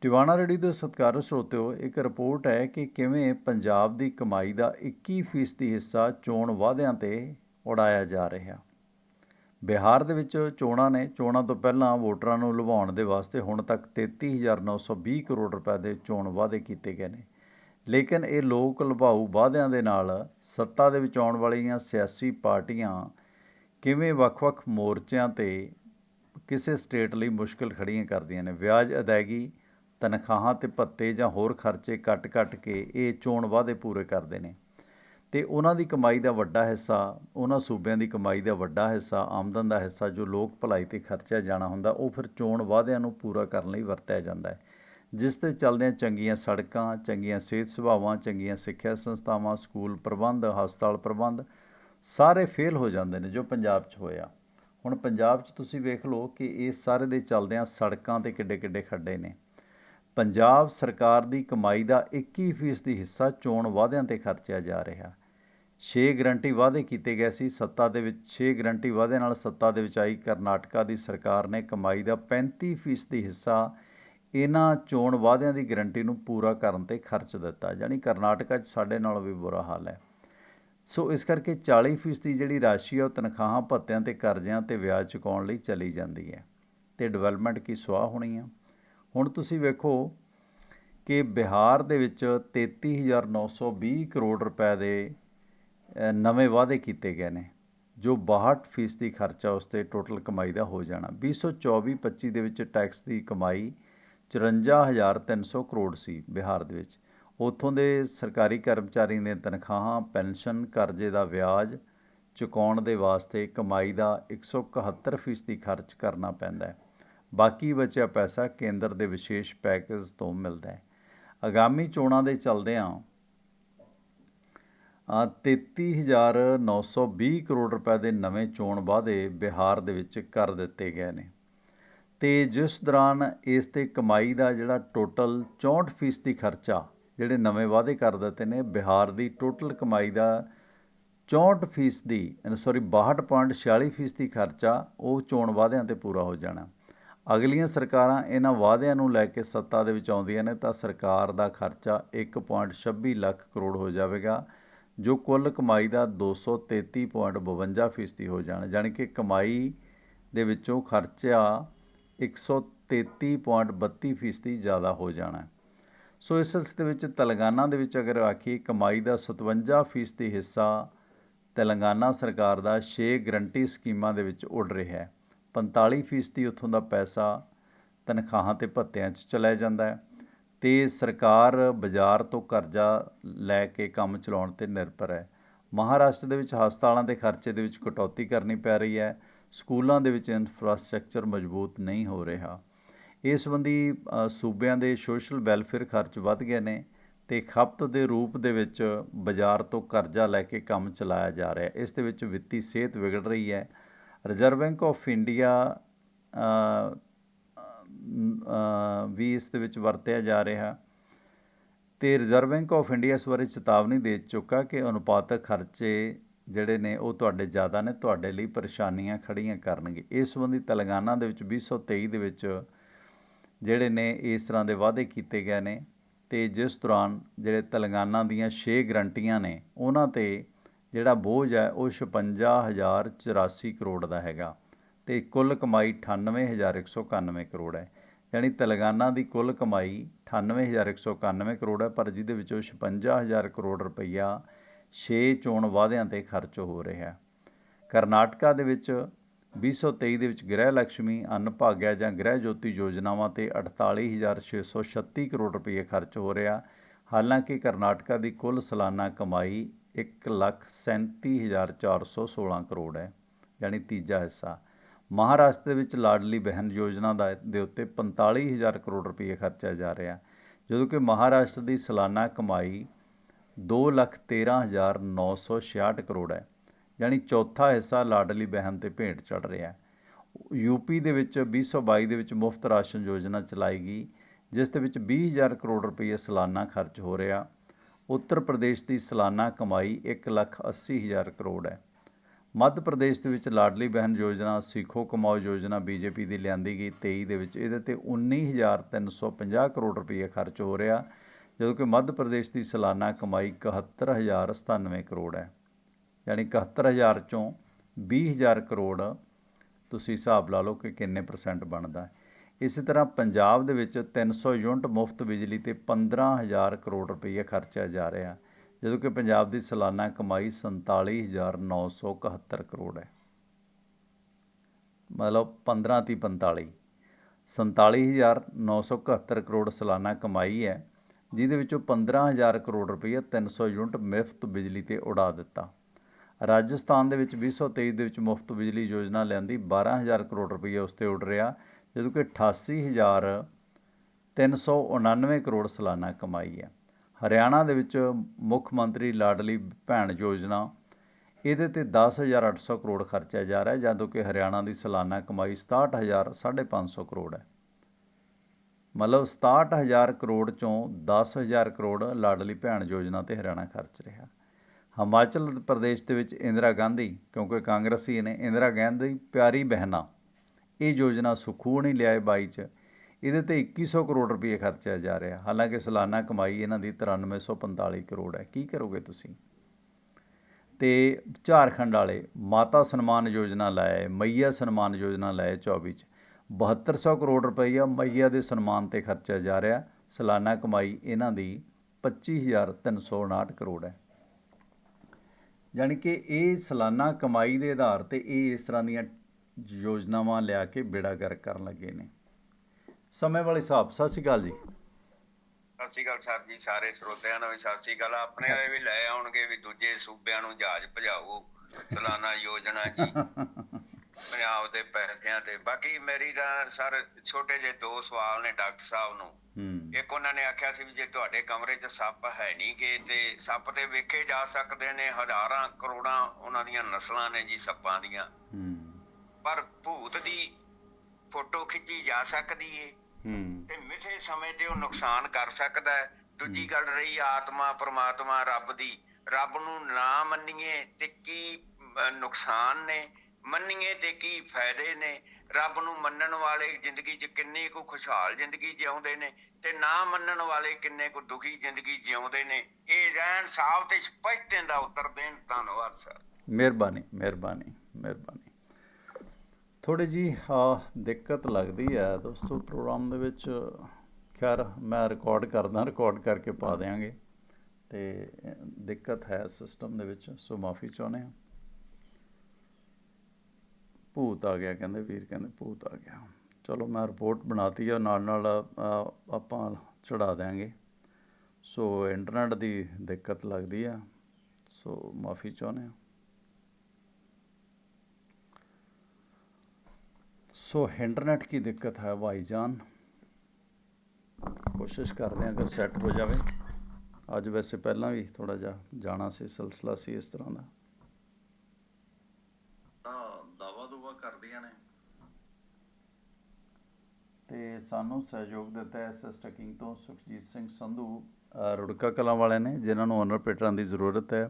Tiwana ready ਦੇ ਸਤਿਕਾਰਯੋਗ ਸਰੋਤਿਓ, ਇੱਕ ਰਿਪੋਰਟ ਹੈ ਕਿ ਕਿਵੇਂ ਪੰਜਾਬ ਦੀ ਕਮਾਈ ਦਾ 21% ਹਿੱਸਾ ਚੋਣ ਵਾਅਦਿਆਂ ਤੇ ਉਡਾਇਆ ਜਾ ਰਿਹਾ। ਬਿਹਾਰ ਦੇ ਵਿੱਚ ਚੋਣਾਂ ਨੇ, ਚੋਣਾਂ ਤੋਂ ਪਹਿਲਾਂ ਵੋਟਰਾਂ ਨੂੰ ਲੁਭਾਉਣ ਦੇ ਵਾਸਤੇ ਹੁਣ ਤੱਕ 33920 ਕਰੋੜ ਰੁਪਏ ਦੇ ਚੋਣ ਵਾਅਦੇ ਕੀਤੇ ਗਏ ਨੇ। ਲੇਕਿਨ ਇਹ ਲੋਕ ਲੁਭਾਊ ਵਾਅਦਿਆਂ ਦੇ ਨਾਲ ਸੱਤਾ ਦੇ ਵਿੱਚ ਆਉਣ ਵਾਲੀਆਂ ਸਿਆਸੀ ਪਾਰਟੀਆਂ ਕਿਵੇਂ ਵੱਖ-ਵੱਖ ਮੋਰਚਿਆਂ ਤੇ ਕਿਸੇ ਸਟੇਟ ਲਈ ਮੁਸ਼ਕਲ ਖੜੀਆਂ ਕਰਦੀਆਂ ਨੇ। ਵਿਆਜ ਅਦਾਇਗੀ ਤਨਖਾਹਾਂ ਤੇ ਭੱਤੇ ਜਾਂ ਹੋਰ ਖਰਚੇ ਕੱਟ-ਕੱਟ ਕੇ ਇਹ ਚੋਣ ਵਾਅਦੇ ਪੂਰੇ ਕਰਦੇ ਨੇ। ਤੇ ਉਹਨਾਂ ਦੀ ਕਮਾਈ ਦਾ ਵੱਡਾ ਹਿੱਸਾ, ਉਹਨਾਂ ਸੂਬਿਆਂ ਦੀ ਕਮਾਈ ਦਾ ਵੱਡਾ ਹਿੱਸਾ, ਆਮਦਨ ਦਾ ਹਿੱਸਾ ਜੋ ਲੋਕ ਭਲਾਈ ਤੇ ਖਰਚਿਆ ਜਾਣਾ ਹੁੰਦਾ, ਉਹ ਫਿਰ ਚੋਣ ਵਾਅਦਿਆਂ ਨੂੰ ਪੂਰਾ ਕਰਨ ਲਈ ਵਰਤਿਆ ਜਾਂਦਾ ਹੈ। ਜਿਸ ਤੇ ਚੱਲਦਿਆਂ ਚੰਗੀਆਂ ਸੜਕਾਂ, ਚੰਗੀਆਂ ਸਿਹਤ ਸੇਵਾਵਾਂ ਚੰਗੀਆਂ ਸਿੱਖਿਆ ਸੰਸਥਾਵਾਂ, ਸਕੂਲ ਪ੍ਰਬੰਧ, ਹਸਪਤਾਲ ਪ੍ਰਬੰਧ ਸਾਰੇ ਫੇਲ ਹੋ ਜਾਂਦੇ ਨੇ ਜੋ ਪੰਜਾਬ 'ਚ ਹੋਇਆ। ਹੁਣ ਪੰਜਾਬ 'ਚ ਤੁਸੀਂ ਵੇਖ ਲਓ ਕਿ ਇਹ ਸਾਰੇ ਦੇ ਚੱਲਦਿਆਂ ਸੜਕਾਂ ਤੇ ਕਿੱਡੇ ਕਿੱਡੇ ਖੱਡੇ ਨੇ। ਪੰਜਾਬ ਸਰਕਾਰ ਦੀ ਕਮਾਈ ਦਾ 21% ਦੀ ਹਿੱਸਾ ਚੋਣ ਵਾਅਦਿਆਂ ਤੇ ਖਰਚਿਆ ਜਾ ਰਿਹਾ। 6 ਗਰੰਟੀ ਵਾਅਦੇ ਕੀਤੇ ਗਏ ਸੀ। ਸੱਤਾ ਦੇ ਵਿੱਚ 6 ਗਰੰਟੀ ਵਾਅਦੇ ਨਾਲ ਸੱਤਾ ਦੇ ਵਿੱਚ ਆਈ ਕਰਨਾਟਕਾ ਦੀ ਸਰਕਾਰ ਨੇ ਕਮਾਈ ਦਾ 35% ਦੀ ਹਿੱਸਾ ਇਹਨਾਂ ਚੋਣ ਵਾਅਦਿਆਂ ਦੀ ਗਰੰਟੀ ਨੂੰ ਪੂਰਾ ਕਰਨ ਤੇ ਖਰਚ ਦਿੱਤਾ। ਯਾਨੀ ਕਰਨਾਟਕਾ 'ਚ ਸਾਡੇ ਨਾਲੋਂ ਵੀ ਬੁਰਾ ਹਾਲ ਹੈ। ਸੋ ਇਸ ਕਰਕੇ 40% ਦੀ ਜਿਹੜੀ ਰਾਸ਼ੀ ਹੈ ਉਹ ਤਨਖਾਹਾਂ, ਭੱਤਿਆਂ ਤੇ ਕਰਜ਼ਿਆਂ ਤੇ ਵਿਆਜ ਚੁਕਾਉਣ ਲਈ ਚਲੀ ਜਾਂਦੀ ਹੈ। ਤੇ ਡਿਵੈਲਪਮੈਂਟ ਕੀ ਸੁਆਹ ਹੋਣੀ ਆ? ਹੁਣ ਤੁਸੀਂ ਵੇਖੋ ਕਿ ਬਿਹਾਰ ਦੇ ਵਿੱਚ 33920 ਕਰੋੜ ਰੁਪਏ ਦੇ ਨਵੇਂ ਵਾਅਦੇ ਕੀਤੇ ਗਏ ਨੇ, ਜੋ 62% ਦੀ ਖਰਚਾ ਉਸ ਤੇ ਟੋਟਲ ਕਮਾਈ ਦਾ ਹੋ ਜਾਣਾ। 2024-25 ਦੇ ਵਿੱਚ ਟੈਕਸ ਦੀ ਕਮਾਈ 54300 ਕਰੋੜ ਸੀ ਬਿਹਾਰ ਦੇ ਵਿੱਚ। ਉੱਥੋਂ ਦੇ ਸਰਕਾਰੀ ਕਰਮਚਾਰੀ ਦੀਆਂ ਤਨਖਾਹਾਂ, ਪੈਨਸ਼ਨ, ਕਰਜ਼ੇ ਦਾ ਵਿਆਜ ਚੁਕਾਉਣ ਦੇ ਵਾਸਤੇ ਕਮਾਈ ਦਾ 171% ਦੀ ਖਰਚ ਕਰਨਾ ਪੈਂਦਾ ਹੈ। ਬਾਕੀ ਬਚਿਆ ਪੈਸਾ ਕੇਂਦਰ ਦੇ ਵਿਸ਼ੇਸ਼ ਪੈਕੇਜ ਤੋਂ ਮਿਲਦਾ ਹੈ। ਆਗਾਮੀ ਚੋਣਾਂ ਦੇ ਚਲਦਿਆਂ 33920 ਕਰੋੜ ਰੁਪਏ ਦੇ ਨਵੇਂ ਚੋਣ ਵਾਅਦੇ ਬਿਹਾਰ ਦੇ ਵਿੱਚ ਕਰ ਦਿੱਤੇ ਗਏ ਨੇ। ਤੇ ਜਿਸ ਦੌਰਾਨ ਇਸ ਤੇ ਕਮਾਈ ਦਾ ਜਿਹੜਾ ਟੋਟਲ 64% ਦੀ ਖਰਚਾ ਜਿਹੜੇ ਨਵੇਂ ਵਾਅਦੇ ਕਰ ਦਿੱਤੇ ਨੇ, ਬਿਹਾਰ ਦੀ ਟੋਟਲ ਕਮਾਈ ਦਾ 64% ਦੀ ਸੌਰੀ 62.46% ਦੀ ਖਰਚਾ ਉਹ ਚੋਣ ਵਾਅਦਿਆਂ ਤੇ ਪੂਰਾ ਹੋ ਜਾਣਾ। ਅਗਲੀਆਂ ਸਰਕਾਰਾਂ ਇਹਨਾਂ ਵਾਅਦਿਆਂ ਨੂੰ ਲੈ ਕੇ ਸੱਤਾ ਦੇ ਵਿੱਚ ਆਉਂਦੀਆਂ ਨੇ ਤਾਂ ਸਰਕਾਰ ਦਾ ਖਰਚਾ 1.26 ਲੱਖ ਕਰੋੜ ਹੋ ਜਾਵੇਗਾ, ਜੋ ਕੁੱਲ ਕਮਾਈ ਦਾ 233.52% ਹੋ ਜਾਣਾ ਯਾਨੀ ਕਿ ਕਮਾਈ ਦੇ ਵਿੱਚੋਂ ਖਰਚਾ 133.32% ਜ਼ਿਆਦਾ ਹੋ ਜਾਣਾ। ਸੋ ਇਸ ਸਿਲਸਿਲੇ ਵਿੱਚ ਤੇਲੰਗਾਨਾ ਦੇ ਵਿੱਚ ਅਗਰ ਆਖੀ ਕਮਾਈ ਦਾ 57% ਹਿੱਸਾ ਤੇਲੰਗਾਨਾ ਸਰਕਾਰ ਦਾ 6 ਗਰੰਟੀ ਸਕੀਮਾਂ ਦੇ ਵਿੱਚ ਉੱਡ ਰਿਹਾ ਹੈ। 45% ਉੱਥੋਂ ਦਾ ਪੈਸਾ ਤਨਖਾਹਾਂ ਅਤੇ ਭੱਤਿਆਂ 'ਚ ਚਲਾ ਜਾਂਦਾ ਹੈ ਤੇ ਸਰਕਾਰ ਬਾਜ਼ਾਰ ਤੋਂ ਕਰਜ਼ਾ ਲੈ ਕੇ ਕੰਮ ਚਲਾਉਣ ਤੇ ਨਿਰਭਰ ਹੈ। ਮਹਾਰਾਸ਼ਟਰ ਦੇ ਵਿੱਚ ਹਸਪਤਾਲਾਂ ਦੇ ਖਰਚੇ ਦੇ ਵਿੱਚ ਕਟੌਤੀ ਕਰਨੀ ਪੈ ਰਹੀ ਹੈ। ਸਕੂਲਾਂ ਦੇ ਵਿੱਚ ਇਨਫਰਾਸਟ੍ਰਕਚਰ ਮਜ਼ਬੂਤ ਨਹੀਂ ਹੋ ਰਿਹਾ। ਇਸ ਸੰਬੰਧੀ ਸੂਬਿਆਂ ਦੇ ਸੋਸ਼ਲ ਵੈਲਫੇਅਰ ਖਰਚ ਵੱਧ ਗਏ ਨੇ ਤੇ ਖਪਤ ਦੇ ਰੂਪ ਦੇ ਵਿੱਚ ਬਾਜ਼ਾਰ ਤੋਂ ਕਰਜ਼ਾ ਲੈ ਕੇ ਕੰਮ ਚਲਾਇਆ ਜਾ ਰਿਹਾ। ਇਸ ਦੇ ਵਿੱਚ ਵਿੱਤੀ ਸਿਹਤ ਵਿਗੜ ਰਹੀ ਹੈ। ਰਿਜ਼ਰਵ ਬੈਂਕ ਆਫ ਇੰਡੀਆ ਵੀ ਇਸ ਦੇ ਵਿੱਚ ਵਰਤਿਆ ਜਾ ਰਿਹਾ। ਤੇ ਰਿਜ਼ਰਵ ਬੈਂਕ ਆਫ ਇੰਡੀਆ ਇਸ ਬਾਰੇ ਚੇਤਾਵਨੀ ਦੇ ਚੁੱਕਾ ਕਿ ਅਨੁਪਾਤਕ ਖਰਚੇ ਜਿਹੜੇ ਨੇ ਉਹ ਤੁਹਾਡੇ ਜ਼ਿਆਦਾ ਨੇ, ਤੁਹਾਡੇ ਲਈ ਪਰੇਸ਼ਾਨੀਆਂ ਖੜੀਆਂ ਕਰਨਗੇ। ਇਸ ਸੰਬੰਧੀ ਤੇਲੰਗਾਨਾ ਦੇ ਵਿੱਚ 2023 ਦੇ ਵਿੱਚ ਜਿਹੜੇ ਨੇ ਇਸ ਤਰ੍ਹਾਂ ਦੇ ਵਾਅਦੇ ਕੀਤੇ ਗਏ ਨੇ। ਤੇ ਜਿਸ ਦੌਰਾਨ ਜਿਹੜੇ ਤੇਲੰਗਾਨਾ ਦੀਆਂ 6 ਗਰੰਟੀਆਂ ਨੇ, ਉਹਨਾਂ ਤੇ ਜਿਹੜਾ ਬੋਝ ਹੈ, ਉਹ 56084 ਕਰੋੜ ਦਾ ਹੈਗਾ ਤੇ ਕੁੱਲ ਕਮਾਈ 98191 ਕਰੋੜ ਹੈ। ਯਾਨੀ ਤੇਲੰਗਾਨਾ ਦੀ ਕੁੱਲ ਕਮਾਈ 98191 ਕਰੋੜ ਹੈ, ਪਰ ਜਿਹਦੇ ਵਿੱਚੋਂ 56000 ਕਰੋੜ ਰੁਪਈਆ 6 ਚੋਣ ਵਾਅਦਿਆਂ ਤੇ ਖਰਚ ਹੋ ਰਿਹਾ ਕਰਨਾਟਕਾ ਦੇ ਵਿੱਚ 2023 ਦੇ ਵਿੱਚ ਗ੍ਰਹਿ ਲక్ష్ਮੀ ਅੰਨ ਭਾਗਿਆ ਜਾਂ ਗ੍ਰਹਿ ਜੋਤੀ ਯੋਜਨਾਵਾਂ ਤੇ 48636 ਕਰੋੜ ਰੁਪਏ ਖਰਚ ਹੋ ਰਿਹਾ। ਹਾਲਾਂਕਿ ਕਰਨਾਟਕਾ ਦੀ ਕੁੱਲ ਸਾਲਾਨਾ ਕਮਾਈ 137416 ਕਰੋੜ ਹੈ, ਯਾਨੀ ਤੀਜਾ ਹਿੱਸਾ। ਮਹਾਰਾਸ਼ਟਰ ਦੇ ਵਿੱਚ ਲਾਡਲੀ ਬਹਿਨ ਯੋਜਨਾ ਦਾ ਦੇ ਉੱਤੇ 45000 ਕਰੋੜ ਰੁਪਏ ਖਰਚਿਆ ਜਾ ਰਿਹਾ ਜਦੋਂ ਕਿ ਮਹਾਰਾਸ਼ਟਰ ਦੀ ਸਾਲਾਨਾ ਕਮਾਈ 213966 ਕਰੋੜ ਹੈ, ਯਾਨੀ ਚੌਥਾ ਹਿੱਸਾ ਲਾਡਲੀ ਬਹਿਨ ਤੇ ਭੇਂਟ ਚੜ ਰਿਹਾ ਯੂਪੀ ਦੇ ਵਿੱਚ 2022 ਦੇ ਵਿੱਚ ਮੁਫਤ ਰਾਸ਼ਨ ਯੋਜਨਾ ਚਲਾਈ ਗਈ, ਜਿਸ ਦੇ ਵਿੱਚ 20000 ਕਰੋੜ ਰੁਪਏ ਸਾਲਾਨਾ ਖਰਚ ਹੋ ਰਿਹਾ। ਉੱਤਰ ਪ੍ਰਦੇਸ਼ ਦੀ ਸਾਲਾਨਾ ਕਮਾਈ 180000 ਕਰੋੜ ਹੈ। ਮੱਧ ਪ੍ਰਦੇਸ਼ ਦੇ ਵਿੱਚ ਲਾਡਲੀ ਬਹਿਨ ਯੋਜਨਾ, ਸਿੱਖੋ ਕਮਾਓ ਯੋਜਨਾ ਬੀਜੇਪੀ ਦੀ ਲਿਆਂਦੀ ਗਈ 23 ਦੇ ਵਿੱਚ, ਇਹਦੇ ਤੇ 19350 ਕਰੋੜ ਰੁਪਏ ਖਰਚ ਹੋ ਰਿਹਾ, ਜਦੋਂ ਕਿ ਮੱਧ ਪ੍ਰਦੇਸ਼ ਦੀ ਸਾਲਾਨਾ ਕਮਾਈ 71097 ਕਰੋੜ ਹੈ। ਯਾਨੀ 71000 ਚੋਂ 20000 ਕਰੋੜ ਤੁਸੀਂ ਹਿਸਾਬ ਲਾ ਲਓ ਕਿ ਕਿੰਨੇ ਪਰਸੈਂਟ ਬਣਦਾ ਹੈ। ਇਸੇ ਤਰ੍ਹਾਂ ਪੰਜਾਬ ਦੇ ਵਿੱਚ 300 ਯੂਨਿਟ ਮੁਫਤ ਬਿਜਲੀ ਤੇ 15000 ਕਰੋੜ ਰੁਪਈਆ ਖਰਚਿਆ ਜਾ ਰਿਹਾ ਜਦੋਂ ਕਿ ਪੰਜਾਬ ਦੀ ਸਾਲਾਨਾ ਕਮਾਈ 47971 ਕਰੋੜ ਹੈ। ਮਤਲਬ 15 ਤੀ 45 47971 ਕਰੋੜ ਸਾਲਾਨਾ ਕਮਾਈ ਹੈ, ਜਿਹਦੇ ਵਿੱਚੋਂ 15000 ਕਰੋੜ ਰੁਪਏ 300 ਯੂਨਿਟ ਮੁਫਤ ਬਿਜਲੀ ਤੇ ਉਡਾ ਦਿੱਤਾ। ਰਾਜਸਥਾਨ ਦੇ ਵਿੱਚ 2023 ਦੇ ਵਿੱਚ ਮੁਫਤ ਬਿਜਲੀ ਯੋਜਨਾ ਲਿਆਂਦੀ 12000 ਕਰੋੜ ਰੁਪਈਆ ਉਸ ਤੇ ਉੱਡ ਰਿਹਾ। ਜਦੋਂ ਕਿ 88000 399 ਕਰੋੜ ਸਾਲਾਨਾ ਕਮਾਈ ਹੈ। ਹਰਿਆਣਾ ਦੇ ਵਿੱਚ ਮੁੱਖ ਮੰਤਰੀ ਲਾਡਲੀ ਭੈਣ ਯੋਜਨਾ, ਇਹਦੇ ਤੇ 10800 ਕਰੋੜ ਖਰਚਿਆ ਜਾ ਰਿਹਾ, ਜਦੋਂ ਕਿ ਹਰਿਆਣਾ ਦੀ ਸਾਲਾਨਾ ਕਮਾਈ 67000 550 ਕਰੋੜ ਹੈ। ਮਤਲਬ 67000 ਕਰੋੜ ਚੋਂ 10000 ਕਰੋੜ ਲਾਡਲੀ ਭੈਣ ਯੋਜਨਾ ਤੇ ਹਰਿਆਣਾ ਖਰਚ ਰਿਹਾ। ਹਿਮਾਚਲ ਪ੍ਰਦੇਸ਼ ਦੇ ਵਿੱਚ ਇੰਦਰਾ ਗਾਂਧੀ, ਕਿਉਂਕਿ ਕਾਂਗਰਸੀ ਨੇ ਇੰਦਰਾ ਗਾਂਧੀ ਪਿਆਰੀ ਬਹਿਨਾ ਇਹ ਯੋਜਨਾ ਸੁਖੂ ਨਹੀਂ ਲਿਆਏ 22 ਚ। ਇਹਦੇ ਤੇ 2100 ਕਰੋੜ ਰੁਪਏ ਖਰਚਿਆ ਜਾ ਰਿਹਾ। ਹਾਲਾਂਕਿ ਸਾਲਾਨਾ ਕਮਾਈ ਇਹਨਾਂ ਦੀ 9345 ਕਰੋੜ ਹੈ। ਕੀ ਕਰੋਗੇ ਤੁਸੀਂ? ਤੇ ਝਾਰਖੰਡ ਵਾਲੇ ਮਾਤਾ ਸਨਮਾਨ ਯੋਜਨਾ ਲਾਏ, ਮਈਆ ਸਨਮਾਨ ਯੋਜਨਾ ਲਾਏ 24 ਚ। 7200 ਕਰੋੜ ਰੁਪਈਆ ਮਈਆ ਦੇ ਸਨਮਾਨ ਤੇ ਖਰਚਿਆ ਜਾ ਰਿਹਾ। ਸਾਲਾਨਾ ਕਮਾਈ ਇਹਨਾਂ ਦੀ 25359 ਕਰੋੜ ਹੈ। ਯਾਨੀ ਕਿ ਇਹ ਸਾਲਾਨਾ ਕਮਾਈ ਦੇ ਆਧਾਰ ਤੇ ਇਹ ਇਸ ਤਰ੍ਹਾਂ ਦੀਆਂ ਯੋਜਨਾਵਾਂ ਲਿਆ ਕੇ ਬੇੜਾ ਗਰਕ ਕਰਨ ਲੱਗੇ ਨੇ। ਸਮੇਂ ਵਾਲੇ ਹਿਸਾਬ ਸਤਿ ਸ਼੍ਰੀ ਅਕਾਲ ਜੀ। ਸਤਿ ਸ਼੍ਰੀ ਅਕਾਲ ਸਰ ਜੀ ਸਾਰੇ ਸਰੋਤਿਆਂ ਨੂੰ ਵੀ ਸਤਿ ਸ਼੍ਰੀ ਅਕਾਲ। ਆਪਣੇ ਵਾਲੇ ਵੀ ਲੈ ਆਉਣਗੇ ਵੀ ਦੂਜੇ ਸੂਬਿਆਂ ਨੂੰ ਜਹਾਜ਼ ਭਜਾਓ ਸਾਲਾਨਾ ਯੋਜਨਾ ਜੀ। ਪੰਜਾਬ ਦੇ ਪੈਸਿਆਂ ਤੇ। ਬਾਕੀ ਮੇਰੀ ਤਾਂ ਸਰ ਛੋਟੇ ਜਿਹੇ ਦੋ ਸਵਾਲ ਨੇ ਡਾਕਟਰ ਸਾਹਿਬ ਨੂੰ। ਇੱਕ ਉਹਨਾਂ ਨੇ ਆਖਿਆ ਸੀ ਵੀ ਜੇ ਤੁਹਾਡੇ ਕਮਰੇ 'ਚ ਸੱਪ ਹੈ ਨਹੀਂ ਗੇ ਤੇ ਸੱਪ ਤੇ ਵੇਖੇ ਜਾ ਸਕਦੇ ਨੇ ਹਜ਼ਾਰਾਂ ਕਰੋੜਾਂ ਉਹਨਾਂ ਦੀਆਂ ਨਸਲਾਂ ਨੇ ਜੀ ਸੱਪਾਂ ਦੀਆਂ। ਪਰ ਭੂਤ ਦੀ ਫੋਟੋ ਖਿੱਚੀ ਜਾ ਸਕਦੀ ਏ। ਹੂੰ। ਤੇ ਮਿੱਥੇ ਸਮੇਂ ਤੇ ਉਹ ਨੁਕਸਾਨ ਕਰ ਸਕਦਾ ਹੈ। ਦੂਜੀ ਗੱਲ ਰਹੀ ਆਤਮਾ ਪ੍ਰਮਾਤਮਾ ਰੱਬ ਦੀ। ਰੱਬ ਨੂੰ ਨਾ ਮੰਨੀਏ ਤੇ ਕੀ ਨੁਕਸਾਨ ਨੇ? ਮੰਨੀਏ ਤੇ ਕੀ ਫਾਇਦੇ ਨੇ? ਰੱਬ ਨੂੰ ਮੰਨਣ ਵਾਲੇ ਜ਼ਿੰਦਗੀ 'ਚ ਕਿੰਨੀ ਕੁ ਖੁਸ਼ਹਾਲ ਜ਼ਿੰਦਗੀ ਜਿਉਂਦੇ ਨੇ ਤੇ ਨਾ ਮੰਨਣ ਵਾਲੇ ਕਿੰਨੇ ਕੁ ਦੁਖੀ ਜ਼ਿੰਦਗੀ ਜਿਉਂਦੇ ਨੇ? ਇਹ ਰਹਿਣ ਸਾਫ਼ ਤੇ ਸਪਸ਼ਟ ਇਹਦਾ ਉੱਤਰ ਦੇਣ। ਧੰਨਵਾਦ ਸਰ। ਮਿਹਰਬਾਨੀ ਮਿਹਰਬਾਨੀ ਮਿਹਰਬਾਨੀ। ਥੋੜੀ ਜੀ ਦਿੱਕਤ ਲੱਗਦੀ ਹੈ। ਦੋਸਤੋ ਪ੍ਰੋਗਰਾਮ ਦੇ ਵਿੱਚ, ਖੈਰ, ਮੈਂ ਰਿਕਾਰਡ ਕਰਦਾ ਰਿਕਾਰਡ ਕਰਕੇ ਪਾ ਦਿਆਂਗੇ। ਤੇ ਦਿੱਕਤ ਹੈ ਸਿਸਟਮ ਦੇ ਵਿੱਚ, ਸੋ ਮਾਫੀ ਚਾਹੁੰਦੇ ਹਾਂ। ਭੂਤ ਆ ਗਿਆ, ਕਹਿੰਦੇ ਵੀਰ, ਕਹਿੰਦੇ ਭੂਤ ਆ ਗਿਆ। ਚਲੋ, ਮੈਂ ਰਿਪੋਰਟ ਬਣਾਤੀ ਆ, ਨਾਲ ਨਾਲ ਆਪਾਂ ਚੜਾ ਦਿਆਂਗੇ। ਸੋ ਇੰਟਰਨੈਟ ਦੀ ਦਿੱਕਤ ਲੱਗਦੀ ਆ, ਸੋ ਮਾਫੀ ਚਾਹੁੰਦੇ ਹਾਂ। सो इंटरनेट की दिक्कत है भाईजान ਕੋਸ਼ਿਸ਼ ਕਰਦੇ ਹਾਂ ਕਿ ਸੈੱਟ ਹੋ ਜਾਵੇ ਅੱਜ ਵੈਸੇ ਪਹਿਲਾਂ ਵੀ ਥੋੜਾ ਜਿਹਾ ਜਾਣਾ ਸੀ ਸਿਲਸਿਲਾ ਸੀ ਇਸ ਤਰ੍ਹਾਂ ਦਾ ਤਾਂ ਦਾਵਾ ਦੁਵਾ ਕਰਦੀਆਂ ਨੇ ਤੇ ਸਾਨੂੰ ਸਹਿਯੋਗ ਦਿੱਤਾ ਹੈ ਐਸਐਸ ਟਕਿੰਗ ਤੋਂ ਸੁਖਜੀਤ ਸਿੰਘ ਸੰਧੂ ਅ, ਰੁੜਕਾ ਕਲਾਂ ਵਾਲਿਆਂ ਨੇ ਜਿਨ੍ਹਾਂ ਨੂੰ ਓਨਰ ਪੇਟਰਾਂ ਦੀ ਜ਼ਰੂਰਤ ਹੈ